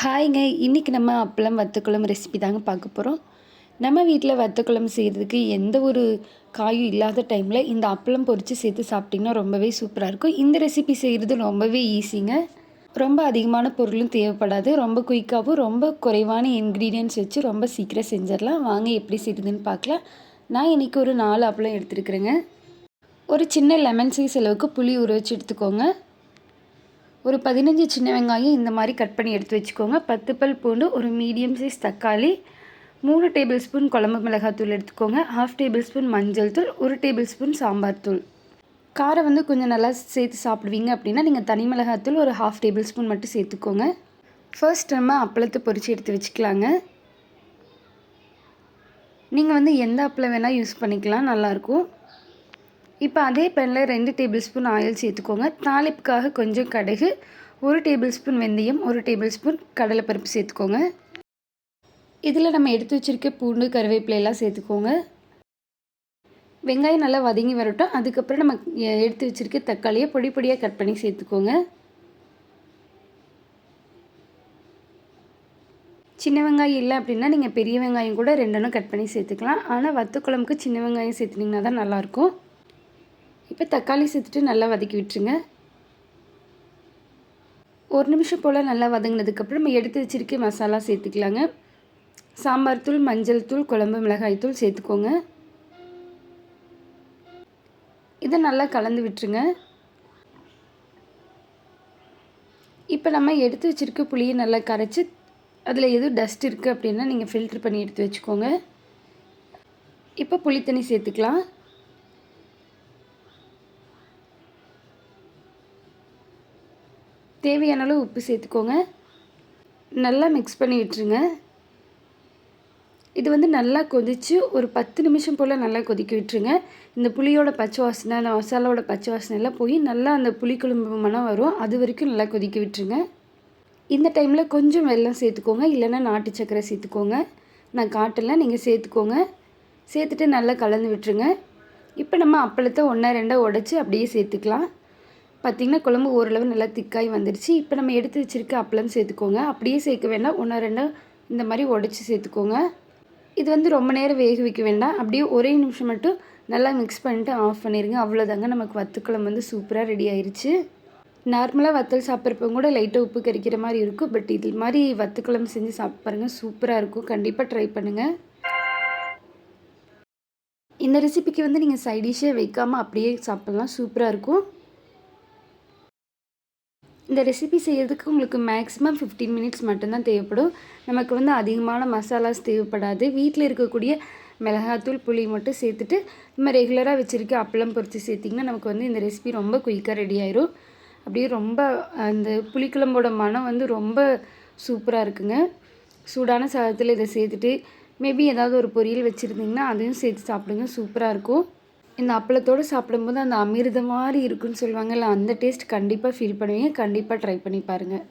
ஹாய்ங்க இன்றைக்கி நம்ம அப்பளம் வத்தக்குழம்பு ரெசிபி தாங்க பார்க்க போகிறோம் நம்ம வீட்டில் வத்தக்குழம்பு செய்கிறதுக்கு எந்த ஒரு காயும் இல்லாத டைமில் இந்த அப்பளம் பொரித்து சேர்த்து சாப்பிட்டிங்கன்னா ரொம்பவே சூப்பராக இருக்கும். இந்த ரெசிபி செய்கிறது ரொம்பவே ஈஸிங்க ரொம்ப அதிகமான பொருளும் தேவைப்படாது. ரொம்ப குயிக்காகவும் ரொம்ப குறைவான இன்க்ரீடியன்ஸ் வச்சு ரொம்ப சீக்கிரம் செஞ்சிடலாம். வாங்க எப்படி செய்யுதுன்னு பார்க்கலாம். நான் இன்றைக்கி ஒரு நாலு அப்பளம் எடுத்துருக்குறேங்க. ஒரு சின்ன லெமன் சைஸ் அளவுக்கு புளி உற வச்சு எடுத்துக்கோங்க. ஒரு பதினஞ்சு சின்ன வெங்காயம் இந்த மாதிரி கட் பண்ணி எடுத்து வச்சுக்கோங்க. பத்து பல் பூண்டு ஒரு மீடியம் சைஸ் தக்காளி மூணு டேபிள் ஸ்பூன் குழம்பு மிளகாத்தூள் எடுத்துக்கோங்க. ஹாஃப் டேபிள் ஸ்பூன் மஞ்சள் தூள் ஒரு டேபிள் ஸ்பூன் சாம்பார் தூள். காரம் வந்து கொஞ்சம் நல்லா சேர்த்து சாப்பிடுவீங்க அப்படின்னா நீங்கள் தனி மிளகாத்தூள் ஒரு ஹாஃப் டேபிள் ஸ்பூன் மட்டும் சேர்த்துக்கோங்க. ஃபர்ஸ்ட் நம்ம அப்பளத்தை பொறிச்சு எடுத்து வச்சுக்கலாங்க. நீங்கள் வந்து எந்த அப்பளம் வேணால் யூஸ் பண்ணிக்கலாம் நல்லாயிருக்கும் இப்போ அதே பேனில் ரெண்டு டேபிள் ஸ்பூன் ஆயில் சேர்த்துக்கோங்க. தாளிப்புக்காக கொஞ்சம் கடுகு ஒரு டேபிள் ஸ்பூன் வெந்தயம் ஒரு டேபிள் ஸ்பூன் கடலைப்பருப்பு சேர்த்துக்கோங்க. இதில் நம்ம எடுத்து வச்சுருக்க பூண்டு கருவேப்பிலையெல்லாம் சேர்த்துக்கோங்க. வெங்காயம் நல்லா வதங்கி வரட்டும். அதுக்கப்புறம் நம்ம எடுத்து வச்சுருக்க தக்காளியை பொடி பொடியாக கட் பண்ணி சேர்த்துக்கோங்க. சின்ன வெங்காயம் இல்லை அப்படின்னா நீங்கள் பெரிய வெங்காயம் கூட ரெண்டனும் கட் பண்ணி சேர்த்துக்கலாம். ஆனால் வத்த குழம்புக்கு சின்ன வெங்காயம் சேர்த்துனிங்கன்னா தான் நல்லாயிருக்கும் இப்போ தக்காளி சேர்த்துட்டு நல்லா வதக்கி விட்டுருங்க. ஒரு நிமிஷம் போல் நல்லா வதங்கினதுக்கப்புறம் நம்ம எடுத்து வச்சிருக்க மசாலா சேர்த்துக்கலாங்க. சாம்பார் தூள் மஞ்சள் தூள் குழம்பு மிளகாய் தூள் சேர்த்துக்கோங்க. இதை நல்லா கலந்து விட்டுருங்க. இப்போ நம்ம எடுத்து வச்சுருக்க புளியை நல்லா கரைச்சி அதில் எதுவும் டஸ்ட் இருக்குது அப்படின்னா நீங்கள் ஃபில்ட்ரு பண்ணி எடுத்து வச்சுக்கோங்க. இப்போ புளி தண்ணி சேர்த்துக்கலாம். தேவையான அளவு உப்பு சேர்த்துக்கோங்க. நல்லா மிக்ஸ் பண்ணி விட்டுருங்க. இது வந்து நல்லா கொதித்து ஒரு பத்து நிமிஷம் போல் நல்லா கொதிக்க விட்டுருங்க. இந்த புளியோட பச்சை வாசனை அந்த மசாலாவோட பச்சை வாசனை எல்லாம் போய் நல்லா அந்த புளிக்குழம்பு மனம் வரும். அது வரைக்கும் நல்லா கொதிக்க விட்டுருங்க. இந்த டைமில் கொஞ்சம் வெல்லம் சேர்த்துக்கோங்க. இல்லைன்னா நாட்டு சக்கரை சேர்த்துக்கோங்க. நான் காட்டலை நீங்கள் சேர்த்துக்கோங்க. சேர்த்துட்டு நல்லா கலந்து விட்டுருங்க. இப்போ நம்ம அப்பளத்தை ஒன்றா ரெண்டாக உடச்சி அப்படியே சேர்த்துக்கலாம். பார்த்திங்கன்னா குழம்பு ஓரளவு நல்லா திக்காய் வந்துடுச்சு இப்போ நம்ம எடுத்து வச்சுருக்க அப்பளம் சேர்த்துக்கோங்க. அப்படியே சேர்க்க வேண்டாம். ஒன்றா ரெண்டாக இந்த மாதிரி உடச்சி சேர்த்துக்கோங்க. இது வந்து ரொம்ப நேரம் வேக வைக்க வேண்டாம். அப்படியே ஒரே நிமிஷம் மட்டும் நல்லா மிக்ஸ் பண்ணிட்டு ஆஃப் பண்ணிடுங்க அவ்வளோதாங்க நமக்கு வத்துக்குழம்பு வந்து சூப்பராக ரெடி ஆயிடுச்சு நார்மலாக வத்தல் சாப்பிட்றப்ப கூட லைட்டாக உப்பு கறிக்கிற மாதிரி இருக்கும். பட் இது மாதிரி வத்துக்குழம்பு செஞ்சு சாப்பிட்றங்க சூப்பராக இருக்கும். கண்டிப்பாக ட்ரை பண்ணுங்கள் இந்த ரெசிபிக்கு வந்து நீங்கள் சைடிஷே வைக்காமல் அப்படியே சாப்பிட்லாம். சூப்பராக இருக்கும். இந்த ரெசிபி செய்கிறதுக்கு உங்களுக்கு மேக்ஸிமம் ஃபிஃப்டீன் மினிட்ஸ் மட்டும்தான் தேவைப்படும். நமக்கு வந்து அதிகமான மசாலாஸ் தேவைப்படாது. வீட்டில் இருக்கக்கூடிய மிளகாத்தூள் புளி மட்டும் சேர்த்துட்டு நம்ம ரெகுலராக வச்சுருக்க அப்பளம் பொறிச்சு சேர்த்திங்கன்னா நமக்கு வந்து இந்த ரெசிபி ரொம்ப குயிக்காக ரெடி ஆயிரும். அப்படியே ரொம்ப அந்த புளிக்குழம்போட மனம் வந்து ரொம்ப சூப்பராக இருக்குங்க. சூடான சாதத்தில் இதை சேர்த்துட்டு மேபி ஏதாவது ஒரு பொரியல் வச்சுருந்திங்கன்னா அதையும் சேர்த்து சாப்பிடுங்க. சூப்பராக இருக்கும். இந்த அப்பளத்தோடு சாப்பிடும்போது அந்த அமிர்தம் மாதிரி இருக்குன்னு சொல்லுவாங்கல்ல அந்த டேஸ்ட் கண்டிப்பாக ஃபீல் பண்ணுவீங்க. கண்டிப்பாக ட்ரை பண்ணி பாருங்கள்